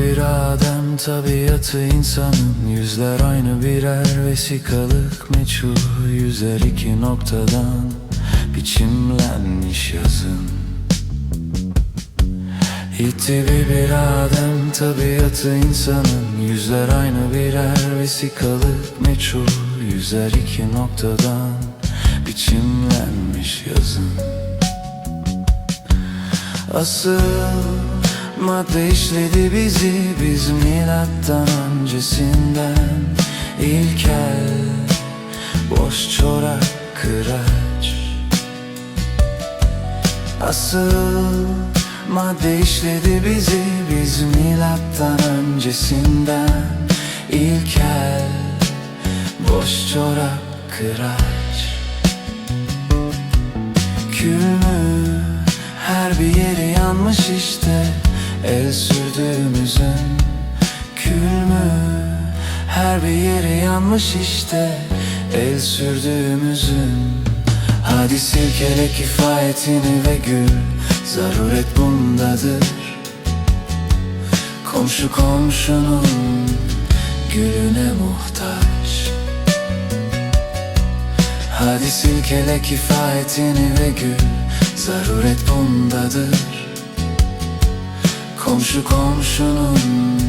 bir Adem tabiatı insanın. Yüzler aynı birer vesikalık meçhul. Yüzer iki noktadan biçimlenmiş yazın. Yitti bir Adem tabiatı insanın. Yüzler aynı birer vesikalık meçhul. Yüzer iki noktadan biçimlenmiş yazın. Asıl madde işledi bizi Biz milattan öncesinden. İlkel Boş çorak kıraç. Asıl madde işledi bizi Biz milattan öncesinden. İlkel Boş çorak kıraç. Kül mü her bir yeri yanmış işte El sürdüğümüzün Kül mü her bir yeri yanmış işte. El sürdüğümüzün Hadi silkele kifayetini ve gül Zaruret bundadır. Komşu komşunun gülüne muhtaç. Hadi silkele kifayetini ve gül Zaruret bundadır Komşu komşunun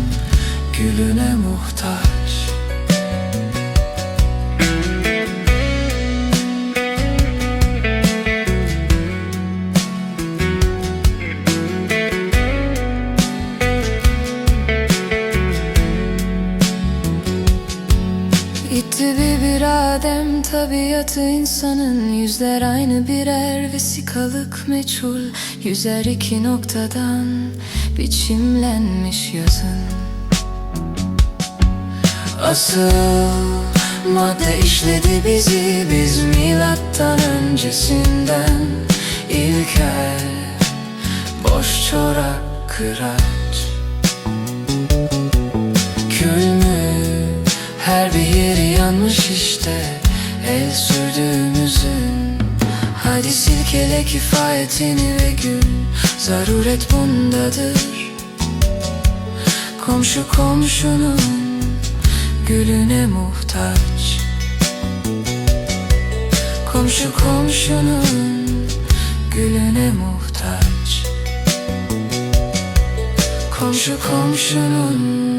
İtti bir Adem tabiatı insanın. Yüzler aynı birer vesikalık meçhul. Yüzer iki noktadan biçimlenmiş yazın. Asıl madde işledi bizi. Biz milattan öncesinden ilkel Boş çorak kıraç yeri yanmış işte El sürdüğümüzün. Hadi silkele kifayetini ve gül Zaruret bundadır. Komşu komşunun gülüne muhtaç. Komşu komşunun gülüne muhtaç. Komşu komşunun